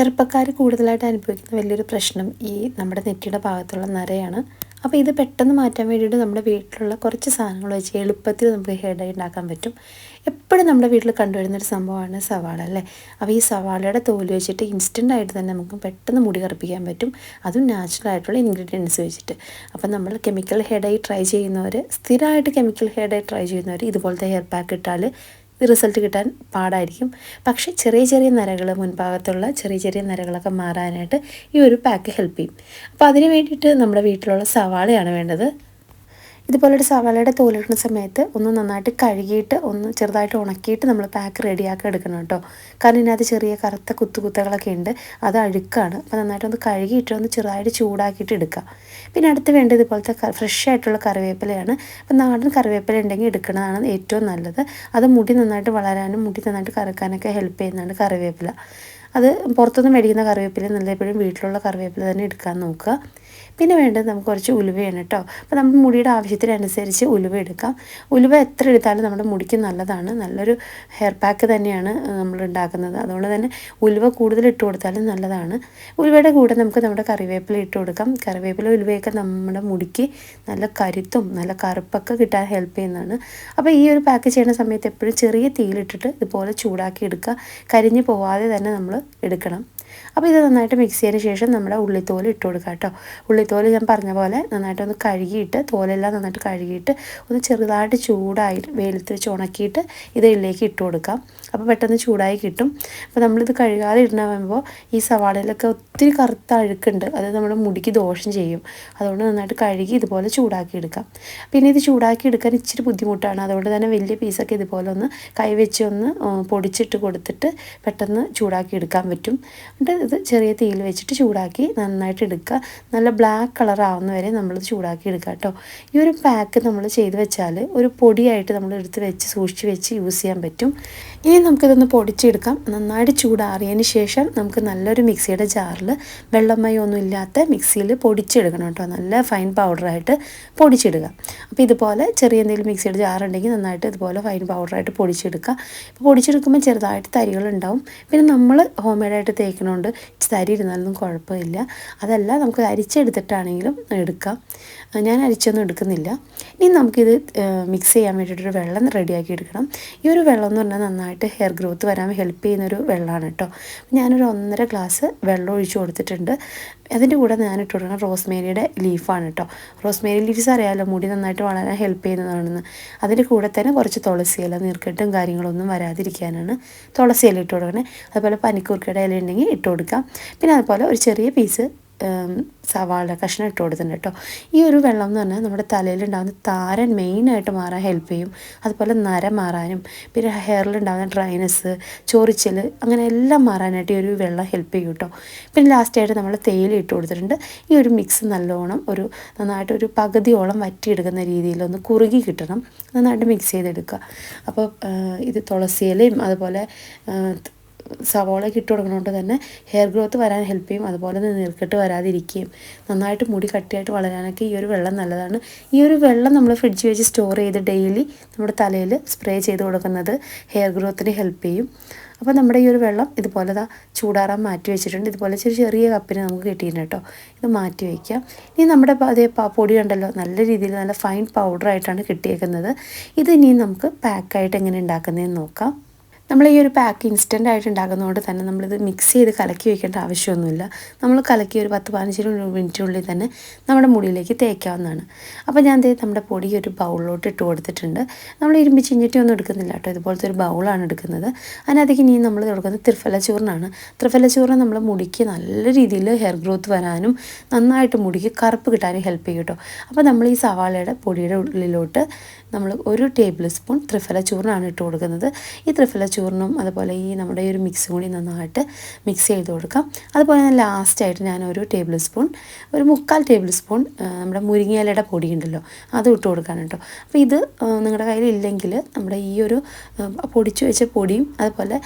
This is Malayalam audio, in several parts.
ചെറുപ്പക്കാർ കൂടുതലായിട്ട് അനുഭവിക്കുന്ന വലിയൊരു പ്രശ്നം ഈ നമ്മുടെ നെറ്റിയുടെ ഭാഗത്തുള്ള നരയാണ്. അപ്പോൾ ഇത് പെട്ടെന്ന് മാറ്റാൻ വേണ്ടിയിട്ട് നമ്മുടെ വീട്ടിലുള്ള കുറച്ച് സാധനങ്ങൾ വെച്ച് എളുപ്പത്തിൽ നമുക്ക് ഹെയർ ഡൈ ഉണ്ടാക്കാൻ പറ്റും. എപ്പോഴും നമ്മുടെ വീട്ടിൽ കണ്ടുവരുന്നൊരു സംഭവമാണ് സവാള അല്ലേ? അപ്പോൾ ഈ സവാളയുടെ തോൽ വെച്ചിട്ട് ഇൻസ്റ്റന്റ് ആയിട്ട് തന്നെ നമുക്ക് പെട്ടെന്ന് മുടി കറുപ്പിക്കാൻ പറ്റും. അതും നാച്ചുറൽ ആയിട്ടുള്ള ഇൻഗ്രീഡിയൻസ് വെച്ചിട്ട്. അപ്പോൾ നമ്മൾ കെമിക്കൽ ഹെയർ ഡൈ ട്രൈ ചെയ്യുന്നവർ സ്ഥിരമായിട്ട് കെമിക്കൽ ഹെയർ ഡൈ ട്രൈ ചെയ്യുന്നവർ ഇതുപോലത്തെ ഹെയർ പാക്ക് ഇട്ടാൽ റിസൾട്ട് കിട്ടാൻ പാടായിരിക്കും. പക്ഷേ ചെറിയ ചെറിയ നരകൾ മുൻഭാഗത്തുള്ള ചെറിയ ചെറിയ നരകളൊക്കെ മാറാനായിട്ട് ഈ ഒരു പാക്ക് ഹെൽപ്പ് ചെയ്യും. അപ്പോൾ അതിന് വേണ്ടിയിട്ട് നമ്മുടെ വീട്ടിലുള്ള സവാളയാണ് വേണ്ടത്. ഇതുപോലൊരു സവാളയുടെ തോലിടുന്ന സമയത്ത് ഒന്ന് നന്നായിട്ട് കഴുകിയിട്ട് ഒന്ന് ചെറുതായിട്ട് ഉണക്കിയിട്ട് നമ്മൾ പാക്ക് റെഡിയാക്കി എടുക്കണം കേട്ടോ. കാരണം ഇതിനകത്ത് ചെറിയ കറുത്ത കുത്തുകുത്തകളൊക്കെ ഉണ്ട് അത് അഴുക്കാണ്. അപ്പോൾ നന്നായിട്ട് ഒന്ന് കഴുകിയിട്ട് ഒന്ന് ചെറുതായിട്ട് ചൂടാക്കിയിട്ട് എടുക്കുക പിന്നെ അടുത്ത് വേണ്ട ഇതുപോലത്തെ ഫ്രഷ് ആയിട്ടുള്ള കറിവേപ്പിലയാണ്. അപ്പോൾ നാടൻ കറിവേപ്പില ഉണ്ടെങ്കിൽ എടുക്കുന്നതാണ് ഏറ്റവും നല്ലത്. അത് മുടി നന്നായിട്ട് വളരാനും മുടി നന്നായിട്ട് കറക്കാനൊക്കെ ഹെൽപ്പ് ചെയ്യുന്നതാണ് കറിവേപ്പില. അത് പുറത്തുനിന്ന് മേടിക്കുന്ന കറിവേപ്പില നല്ല എപ്പോഴും വീട്ടിലുള്ള കറിവേപ്പില തന്നെ എടുക്കാൻ നോക്കുക. പിന്നെ വേണ്ടത് നമുക്ക് കുറച്ച് ഉലുവയാണ് കേട്ടോ. അപ്പോൾ നമ്മൾ മുടിയുടെ ആവശ്യത്തിനനുസരിച്ച് ഉലുവ എടുക്കാം. ഉലുവ എത്ര എടുത്താലും നമ്മുടെ മുടിക്ക് നല്ലതാണ്. നല്ലൊരു ഹെയർ പാക്ക് തന്നെയാണ് നമ്മൾ ഉണ്ടാക്കുന്നത്. അതുകൊണ്ട് തന്നെ ഉലുവ കൂടുതൽ ഇട്ട് കൊടുത്താലും നല്ലതാണ്. ഉലുവയുടെ കൂടെ നമുക്ക് നമ്മുടെ കറിവേപ്പില ഇട്ട് കൊടുക്കാം. കറിവേപ്പില ഉലുവയൊക്കെ നമ്മുടെ മുടിക്ക് നല്ല കരുത്തും നല്ല കറുപ്പൊക്കെ കിട്ടാൻ ഹെൽപ്പ് ചെയ്യുന്നതാണ്. അപ്പോൾ ഈ ഒരു പാക്ക് ചെയ്യുന്ന സമയത്ത് എപ്പോഴും ചെറിയ തീയിലിട്ടിട്ട് ഇതുപോലെ ചൂടാക്കി എടുക്കുക. കരിഞ്ഞു പോവാതെ തന്നെ നമ്മൾ എടുക്കണം. അപ്പോൾ ഇത് നന്നായിട്ട് മിക്സ് ചെയ്തതിന് ശേഷം നമ്മുടെ ഉള്ളിത്തോൽ ഇട്ട് കൊടുക്കുക കേട്ടോ ഉള്ളിത്തോൽ ഞാൻ പറഞ്ഞ പോലെ നന്നായിട്ട് ഒന്ന് കഴുകിയിട്ട് തോലെല്ലാം നന്നായിട്ട് കഴുകിയിട്ട് ഒന്ന് ചെറുതായിട്ട് ചൂടായി വെയിലത്ത് വെച്ച് ഉണക്കിയിട്ട് ഇത് ഇതിലേക്ക് ഇട്ട് കൊടുക്കാം. അപ്പോൾ പെട്ടെന്ന് ചൂടായി കിട്ടും. അപ്പോൾ നമ്മളിത് കഴുകാതെ ഇടണമെമ്പോൾ ഈ സവാളയിലൊക്കെ ഒത്തിരി കറുത്ത അഴുക്കുണ്ട്. അത് നമ്മുടെ മുടിക്ക് ദോഷം ചെയ്യും. അതുകൊണ്ട് നന്നായിട്ട് കഴുകി ഇതുപോലെ ചൂടാക്കി എടുക്കാം. പിന്നെ ഇത് ചൂടാക്കി എടുക്കാൻ ഇച്ചിരി ബുദ്ധിമുട്ടാണ്. അതുകൊണ്ട് തന്നെ വലിയ പീസൊക്കെ ഇതുപോലെ ഒന്ന് കൈവച്ച് ഒന്ന് പൊടിച്ചിട്ട് കൊടുത്തിട്ട് പെട്ടെന്ന് ചൂടാക്കി എടുക്കാൻ പറ്റും. എന്നിട്ട് ഇത് ചെറിയ തീയിൽ വെച്ചിട്ട് ചൂടാക്കി നന്നായിട്ട് എടുക്കുക. നല്ല ബ്ലാക്ക് കളർ ആവുന്ന വരെ നമ്മളിത് ചൂടാക്കി എടുക്കുക കേട്ടോ ഈ ഒരു പാക്ക് നമ്മൾ ചെയ്ത് വെച്ചാൽ ഒരു പൊടിയായിട്ട് നമ്മൾ എടുത്ത് വെച്ച് സൂക്ഷിച്ച് വെച്ച് യൂസ് ചെയ്യാൻ പറ്റും. ഇനി നമുക്കിതൊന്ന് പൊടിച്ചെടുക്കാം. നന്നായിട്ട് ചൂടാറിയതിന് ശേഷം നമുക്ക് നല്ലൊരു മിക്സിയുടെ ജാറിൽ വെള്ളമയൊന്നും ഇല്ലാത്ത മിക്സിയിൽ പൊടിച്ചെടുക്കണം കേട്ടോ നല്ല ഫൈൻ പൗഡറായിട്ട് പൊടിച്ചിടുക അപ്പോൾ ഇതുപോലെ ചെറിയ എന്തെങ്കിലും മിക്സിയുടെ ജാറുണ്ടെങ്കിൽ നന്നായിട്ട് ഇതുപോലെ ഫൈൻ പൗഡറായിട്ട് പൊടിച്ചെടുക്കുക. ഇപ്പോൾ പൊടിച്ചെടുക്കുമ്പോൾ ചെറുതായിട്ട് തരികളുണ്ടാവും. പിന്നെ നമ്മൾ ഹോം മെയ്ഡായിട്ട് തേക്കണോണ്ട് തരി ഇരുന്നാലൊന്നും കുഴപ്പമില്ല. അതല്ല നമുക്ക് അരിച്ചെടുത്തിട്ടാണെങ്കിലും എടുക്കാം. ഞാൻ അരിച്ചൊന്നും എടുക്കുന്നില്ല. ഇനി നമുക്കിത് മിക്സ് ചെയ്യാൻ വേണ്ടിയിട്ടൊരു വെള്ളം റെഡിയാക്കി എടുക്കണം. ഈ ഒരു വെള്ളം എന്ന് പറഞ്ഞാൽ നന്നായിട്ട് ഹെയർ ഗ്രോത്ത് വരാൻ ഹെൽപ്പ് ചെയ്യുന്നൊരു വെള്ളമാണ് കേട്ടോ. ഞാനൊരു ഒന്നര ഗ്ലാസ് വെള്ളം ഒഴിച്ചു കൊടുത്തിട്ടുണ്ട്. അതിന്റെ കൂടെ ഞാൻ ഇട്ട് കൊടുക്കണം റോസ്മേരിയുടെ ലീഫാണ് കേട്ടോ. റോസ്മേരി ലീഫ്സ് അറിയാമല്ലോ മുടി നന്നായിട്ട് വളരാൻ ഹെൽപ്പ് ചെയ്യുന്നതാണെന്ന്. അതിന്റെ കൂടെ തന്നെ കുറച്ച് തുളസി ഇല നീർക്കെട്ടും കാര്യങ്ങളൊന്നും വരാതിരിക്കാനാണ് തുളസി ഇല ഇട്ട് കൊടുക്കണേ അതുപോലെ പനിക്കൂർക്കയുടെ ഇല ഉണ്ടെങ്കിൽ ഇട്ട് കൊടുക്കാം. പിന്നെ അതുപോലെ ഒരു ചെറിയ പീസ് സവാള കഷ്ണം ഇട്ട് കൊടുത്തിട്ടുണ്ട് കേട്ടോ. ഈ ഒരു വെള്ളം എന്ന് പറഞ്ഞാൽ നമ്മുടെ തലയിലുണ്ടാകുന്ന താരൻ മെയിനായിട്ട് മാറാൻ ഹെൽപ്പ് ചെയ്യും. അതുപോലെ നര മാറാനും പിന്നെ ഹെയറിലുണ്ടാകുന്ന ഡ്രൈനസ് ചൊറിച്ചൽ അങ്ങനെ എല്ലാം മാറാനായിട്ട് ഈ ഒരു വെള്ളം ഹെൽപ്പ് ചെയ്യും കേട്ടോ. പിന്നെ ലാസ്റ്റായിട്ട് നമ്മൾ തേയില ഇട്ട് കൊടുത്തിട്ടുണ്ട്. ഈ ഒരു മിക്സ് നല്ലോണം ഒരു നന്നായിട്ട് ഒരു പകുതിയോളം വറ്റിയെടുക്കുന്ന രീതിയിൽ ഒന്ന് കുറുകി കിട്ടണം. നന്നായിട്ട് മിക്സ് ചെയ്തെടുക്കുക. അപ്പോൾ ഇത് തുളസിയിലയും അതുപോലെ സവോളയൊക്കെ ഇട്ട് തുടങ്ങുന്നതുകൊണ്ട് തന്നെ ഹെയർ ഗ്രോത്ത് വരാൻ ഹെൽപ്പ് ചെയ്യും. അതുപോലെ തന്നെ നീർക്കെട്ട് വരാതിരിക്കുകയും നന്നായിട്ട് മുടി കട്ടിയായിട്ട് വളരാനൊക്കെ ഈ ഒരു വെള്ളം നല്ലതാണ്. ഈ ഒരു വെള്ളം നമ്മൾ ഫ്രിഡ്ജ് വെച്ച് സ്റ്റോർ ചെയ്ത് ഡെയിലി നമ്മുടെ തലയിൽ സ്പ്രേ ചെയ്ത് കൊടുക്കുന്നത് ഹെയർ ഗ്രോത്തിന് ഹെൽപ്പ് ചെയ്യും. അപ്പോൾ നമ്മുടെ ഈ ഒരു വെള്ളം ഇതുപോലെ ദാ ചൂടാറാൻ മാറ്റി വെച്ചിട്ടുണ്ട്. ഇതുപോലെ ചെറിയ ചെറിയ കപ്പിന് നമുക്ക് കിട്ടിയിട്ടുണ്ട് കേട്ടോ. ഇത് മാറ്റി വയ്ക്കാം. ഇനി നമ്മുടെ അതേ പൊടി ഉണ്ടല്ലോ. നല്ല രീതിയിൽ നല്ല ഫൈൻ പൗഡറായിട്ടാണ് കിട്ടിയേക്കുന്നത്. ഇത് ഇനി നമുക്ക് പാക്കായിട്ട് എങ്ങനെ ഉണ്ടാക്കുന്നതെന്ന് നോക്കാം. നമ്മൾ ഈ ഒരു പാക്ക് ഇൻസ്റ്റന്റ് ആയിട്ട് ഉണ്ടാക്കുന്നതുകൊണ്ട് തന്നെ നമ്മളിത് മിക്സ് ചെയ്ത് കലക്കി വെക്കേണ്ട ആവശ്യമൊന്നുമില്ല. നമ്മൾ കലക്കി ഒരു പത്ത് പതിനഞ്ച് മിനിറ്റിനുള്ളിൽ തന്നെ നമ്മുടെ മുടിയിലേക്ക് തേക്കാവുന്നതാണ്. അപ്പോൾ ഞാൻ നമ്മുടെ പൊടി ഒരു ബൗളിലോട്ട് ഇട്ട് കൊടുത്തിട്ടുണ്ട്. നമ്മൾ ഇരുമ്പി ചിഞ്ഞിട്ടി ഒന്നും എടുക്കുന്നില്ല കേട്ടോ. ഇതുപോലത്തെ ഒരു ബൗളാണ് എടുക്കുന്നത്. അതിനകത്തേക്ക് ഇനി നമ്മൾ കൊടുക്കുന്നത് ത്രിഫല ചൂർണമാണ് ത്രിഫല ചൂർണം നമ്മൾ മുടിക്ക് നല്ല രീതിയിൽ ഹെയർ ഗ്രോത്ത് വരാനും നന്നായിട്ട് മുടിക്ക് കറുപ്പ് കിട്ടാനും ഹെൽപ്പ് ചെയ്യും കേട്ടോ. അപ്പോൾ നമ്മൾ ഈ സവാളയുടെ പൊടിയുടെ ഉള്ളിലോട്ട് നമ്മൾ ഒരു ടേബിൾ സ്പൂൺ ത്രിഫല ചൂർണമാണ് ഇട്ട് കൊടുക്കുന്നത്. ഈ ത്രിഫല ചൂർണം അതുപോലെ ഈ നമ്മുടെ ഈ ഒരു മിക്സും കൂടി നന്നായിട്ട് മിക്സ് ചെയ്ത് കൊടുക്കാം. അതുപോലെ തന്നെ ലാസ്റ്റായിട്ട് ഞാൻ ഒരു ടേബിൾ സ്പൂൺ ഒരു മുക്കാൽ ടേബിൾ സ്പൂൺ നമ്മുടെ മുരിങ്ങയിലയുടെ പൊടി ഉണ്ടല്ലോ അത് ഇട്ട് കൊടുക്കാൻ കേട്ടോ. അപ്പോൾ ഇത് നിങ്ങളുടെ കയ്യിൽ ഇല്ലെങ്കിൽ നമ്മുടെ ഈ ഒരു പൊടിച്ചു വെച്ച പൊടിയും അതുപോലെ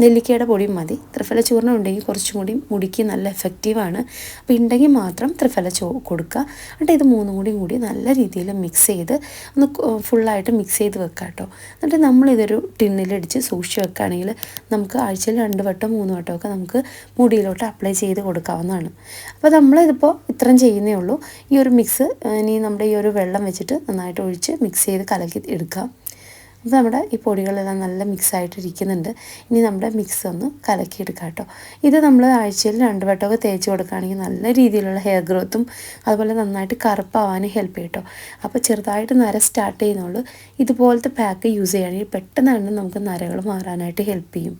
നെല്ലിക്കയുടെ പൊടിയും മതി. ത്രിഫല ചൂർണം ഉണ്ടെങ്കിൽ കുറച്ചും കൂടി മുടിക്ക് നല്ല എഫക്റ്റീവാണ് അപ്പോൾ ഉണ്ടെങ്കിൽ മാത്രം ത്രിഫല ചോ കൊടുക്കുക. എന്നിട്ട് ഇത് മൂന്നും കൂടി കൂടി നല്ല രീതിയിൽ മിക്സ് ചെയ്ത് ഒന്ന് ഫുള്ളായിട്ട് മിക്സ് ചെയ്ത് വെക്കുക കേട്ടോ എന്നിട്ട് നമ്മളിതൊരു ടിന്നിലടിച്ച് സൂക്ഷിച്ച് വെക്കുകയാണെങ്കിൽ നമുക്ക് ആഴ്ചയിൽ രണ്ട് വട്ടം മൂന്ന് വട്ടം ഒക്കെ നമുക്ക് മുടിയിലോട്ട് അപ്ലൈ ചെയ്ത് കൊടുക്കാവുന്നതാണ്. അപ്പോൾ നമ്മളിതിപ്പോൾ ഇത്രയും ചെയ്യുന്നേ ഉള്ളൂ. ഈ ഒരു മിക്സ് ഇനി നമ്മുടെ ഈ ഒരു വെള്ളം വെച്ചിട്ട് നന്നായിട്ട് ഒഴിച്ച് മിക്സ് ചെയ്ത് കലക്കി എടുക്കാം. അപ്പോൾ നമ്മുടെ ഈ പൊടികളെല്ലാം നല്ല മിക്സ് ആയിട്ടിരിക്കുന്നുണ്ട് ഇനി നമ്മുടെ മിക്സ് ഒന്ന് കലക്കിയെടുക്കാം കേട്ടോ. ഇത് നമ്മൾ ആഴ്ചയിൽ രണ്ട് വട്ടമൊക്കെ തേച്ച് കൊടുക്കുകയാണെങ്കിൽ നല്ല രീതിയിലുള്ള ഹെയർ ഗ്രോത്തും അതുപോലെ നന്നായിട്ട് കറുപ്പാവാനും ഹെൽപ്പ് ചെയ്യും കേട്ടോ. അപ്പോൾ ചെറുതായിട്ട് നര സ്റ്റാർട്ട് ചെയ്യുന്നുള്ളൂ. ഇതുപോലത്തെ പാക്ക് യൂസ് ചെയ്യുകയാണെങ്കിൽ പെട്ടെന്ന് തന്നെ നമുക്ക് നരകൾ മാറാനായിട്ട് ഹെൽപ്പ് ചെയ്യും.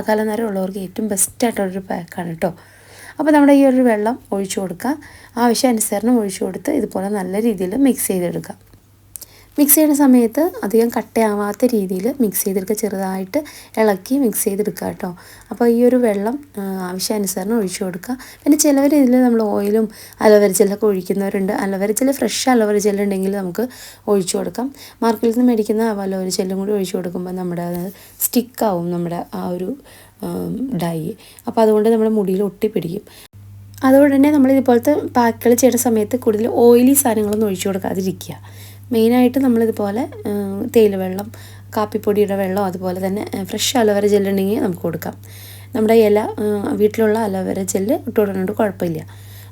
അകാല നര ഉള്ളവർക്ക് ഏറ്റവും ബെസ്റ്റായിട്ടുള്ളൊരു പാക്കാണ് കേട്ടോ. അപ്പോൾ നമ്മുടെ ഈ ഒരു വെള്ളം ഒഴിച്ചു കൊടുക്കുക ആവശ്യാനുസരണം ഒഴിച്ചു കൊടുത്ത് ഇതുപോലെ നല്ല രീതിയിൽ മിക്സ് ചെയ്തെടുക്കാം. മിക്സ് ചെയ്യുന്ന സമയത്ത് അധികം കട്ടയാവാത്ത രീതിയിൽ മിക്സ് ചെയ്തെടുക്കുക ചെറുതായിട്ട് ഇളക്കി മിക്സ് ചെയ്തെടുക്കുക കേട്ടോ. അപ്പോൾ ഈ ഒരു വെള്ളം ആവശ്യാനുസരണം ഒഴിച്ചു കൊടുക്കുക. പിന്നെ ചിലവർ ഇതിൽ നമ്മൾ ഓയിലും aloe vera ഒഴിക്കുന്നവരുണ്ട്. Aloe vera gel fresh aloe vera gel ഉണ്ടെങ്കിൽ നമുക്ക് ഒഴിച്ചു കൊടുക്കാം. മാർക്കറ്റിൽ നിന്ന് മേടിക്കുന്ന അലോവേര ജെല്ലും കൂടി ഒഴിച്ചു കൊടുക്കുമ്പോൾ നമ്മുടെ സ്റ്റിക്കാവും നമ്മുടെ ആ ഒരു ഡൈ. അപ്പോൾ അതുകൊണ്ട് നമ്മുടെ മുടിയിൽ ഒട്ടിപ്പിടിക്കും. അതുകൊണ്ട് തന്നെ നമ്മൾ ഇതുപോലത്തെ പാക്കുകൾ ചെയ്യുന്ന സമയത്ത് കൂടുതൽ ഓയിലി സാധനങ്ങളൊന്നും ഒഴിച്ചു കൊടുക്കാതിരിക്കുക. മെയിനായിട്ട് നമ്മളിതുപോലെ തേയില വെള്ളം കാപ്പിപ്പൊടിയുടെ വെള്ളം അതുപോലെ തന്നെ ഫ്രഷ് അലോവേര ജെല്ലുണ്ടെങ്കിൽ നമുക്ക് കൊടുക്കാം. നമ്മുടെ ഇല വീട്ടിലുള്ള അലോവേര ജെല്ല് ഇട്ട് കുഴപ്പമില്ല.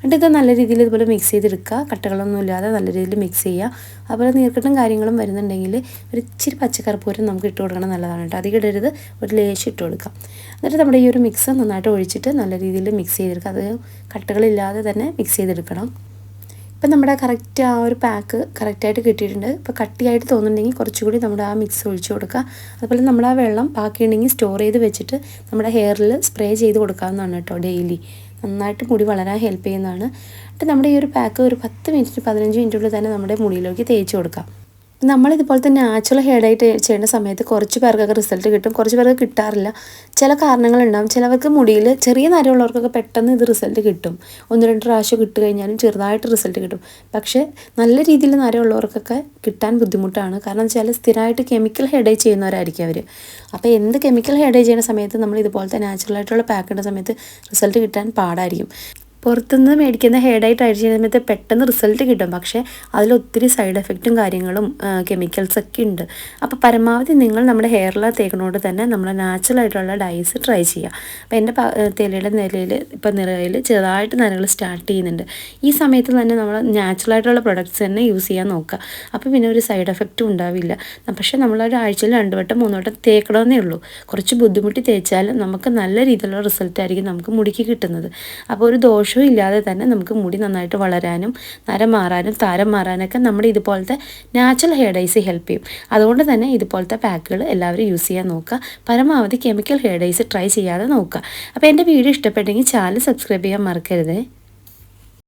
എന്നിട്ട് ഇത് നല്ല രീതിയിൽ ഇതുപോലെ മിക്സ് ചെയ്തെടുക്കുക. കട്ടകളൊന്നും ഇല്ലാതെ നല്ല രീതിയിൽ മിക്സ് ചെയ്യുക. അതുപോലെ നീർക്കെട്ടും കാര്യങ്ങളും വരുന്നുണ്ടെങ്കിൽ ഒരു ഇച്ചിരി പച്ചക്കറിപ്പൂരം നമുക്ക് ഇട്ട് കൊടുക്കണം നല്ലതാണ് കേട്ടോ. അധികം ഇടരുത്. ഒരു ലേശം ഇട്ട് കൊടുക്കാം എന്നിട്ട് നമ്മുടെ ഈ ഒരു മിക്സ് നന്നായിട്ട് ഒഴിച്ചിട്ട് നല്ല രീതിയിൽ മിക്സ് ചെയ്തെടുക്കുക. അത് കട്ടകളില്ലാതെ തന്നെ മിക്സ് ചെയ്തെടുക്കണം. ഇപ്പം നമ്മുടെ കറക്റ്റ് ആ ഒരു പാക്ക് കറക്റ്റായിട്ട് കിട്ടിയിട്ടുണ്ട്. ഇപ്പോൾ കട്ടിയായിട്ട് തോന്നുന്നുണ്ടെങ്കിൽ കുറച്ചുകൂടി നമ്മുടെ ആ മിക്സ് ഒഴിച്ചു കൊടുക്കുക. അതുപോലെ നമ്മൾ ആ വെള്ളം ബാക്കി ബാക്കിയുണ്ടെങ്കിൽ സ്റ്റോർ ചെയ്ത് വെച്ചിട്ട് നമ്മുടെ ഹെയറിൽ സ്പ്രേ ചെയ്ത് കൊടുക്കാവുന്നതാണ് കേട്ടോ ഡെയിലി നന്നായിട്ട് മുടി വളരാൻ ഹെൽപ്പ് ചെയ്യുന്നതാണ്. എന്നിട്ട് നമ്മുടെ ഈ ഒരു പാക്ക് ഒരു പത്ത് മിനിറ്റ് പതിനഞ്ച് മിനിറ്റുള്ളിൽ തന്നെ നമ്മുടെ മുടിയിലേക്ക് തേച്ച് കൊടുക്കാം. നമ്മളിതുപോലത്തെ നാച്ചുറൽ ഹെയർ ഡൈറ്റ് ചെയ്യുന്ന സമയത്ത് കുറച്ച് പേർക്കൊക്കെ റിസൾട്ട് കിട്ടും. കുറച്ച് പേർക്ക് കിട്ടാറില്ല. ചില കാരണങ്ങളുണ്ടാകും ചിലവർക്ക് മുടിയിൽ ചെറിയ നരമുള്ളവർക്കൊക്കെ പെട്ടെന്ന് ഇത് റിസൾട്ട് കിട്ടും. ഒന്ന് രണ്ട് പ്രാവശ്യം കിട്ടു കഴിഞ്ഞാലും ചെറുതായിട്ട് റിസൾട്ട് കിട്ടും. പക്ഷേ നല്ല രീതിയിൽ നരമുള്ളവർക്കൊക്കെ കിട്ടാൻ ബുദ്ധിമുട്ടാണ്. കാരണം ചില സ്ഥിരമായിട്ട് കെമിക്കൽ ഹെയർ ഡൈ ചെയ്യുന്നവരായിരിക്കും അവർ അപ്പോൾ എന്ത് കെമിക്കൽ ഹെയർ ഡൈ ചെയ്യുന്ന സമയത്ത് നമ്മൾ ഇതുപോലത്തെ നാച്ചുറൽ ആയിട്ടുള്ള പാക്ക് ഇടുന്ന സമയത്ത് റിസൾട്ട് കിട്ടാൻ പാടായിരിക്കും. പുറത്തുനിന്ന് മേടിക്കുന്ന ഹെയർ ഡൈ ട്രൈ ചെയ്യുന്ന സമയത്ത് പെട്ടെന്ന് റിസൾട്ട് കിട്ടും. പക്ഷേ അതിൽ ഒത്തിരി സൈഡ് എഫക്റ്റും കാര്യങ്ങളും കെമിക്കൽസ് ഒക്കെ ഉണ്ട്. അപ്പോൾ പരമാവധി നിങ്ങൾ നമ്മുടെ ഹെയറിൽ തേക്കണോട് തന്നെ നമ്മൾ നാച്ചുറൽ ആയിട്ടുള്ള ഡൈസ് ട്രൈ ചെയ്യുക. അപ്പോൾ എന്റെ തേലയുടെ നിലയിൽ ഇപ്പോൾ നിറയിൽ ചെറുതായിട്ട് നിലകൾ സ്റ്റാർട്ട് ചെയ്യുന്നുണ്ട്. ഈ സമയത്ത് തന്നെ നമ്മൾ നാച്ചുറൽ ആയിട്ടുള്ള പ്രൊഡക്ട്സ് തന്നെ യൂസ് ചെയ്യാൻ നോക്കുക. അപ്പോൾ പിന്നെ ഒരു സൈഡ് എഫക്റ്റും ഉണ്ടാവില്ല. പക്ഷേ നമ്മളൊരു ആഴ്ചയിൽ രണ്ട് വട്ടം മൂന്ന് വട്ടം തേക്കണമെന്നേ ഉള്ളൂ. കുറച്ച് ബുദ്ധിമുട്ടി തേച്ചാലും നമുക്ക് നല്ല രീതിയിലുള്ള റിസൾട്ട് ആയിരിക്കും നമുക്ക് മുടിക്ക് കിട്ടുന്നത്. അപ്പോൾ ഒരു ദോഷം ദോഷവും ഇല്ലാതെ തന്നെ നമുക്ക് മുടി നന്നായിട്ട് വളരാനും നരം മാറാനും താരം മാറാനൊക്കെ നമ്മുടെ ഇതുപോലത്തെ നാച്ചുറൽ ഹെയർ ഡൈസ് ഹെൽപ്പ് ചെയ്യും. അതുകൊണ്ട് തന്നെ ഇതുപോലത്തെ പാക്കുകൾ എല്ലാവരും യൂസ് ചെയ്യാൻ നോക്കുക. പരമാവധി കെമിക്കൽ ഹെയർ ഡൈസ് ട്രൈ ചെയ്യാതെ നോക്കുക. അപ്പോൾ എന്റെ വീഡിയോ ഇഷ്ടപ്പെട്ടെങ്കിൽ ചാനൽ സബ്സ്ക്രൈബ് ചെയ്യാൻ മറക്കരുതേ.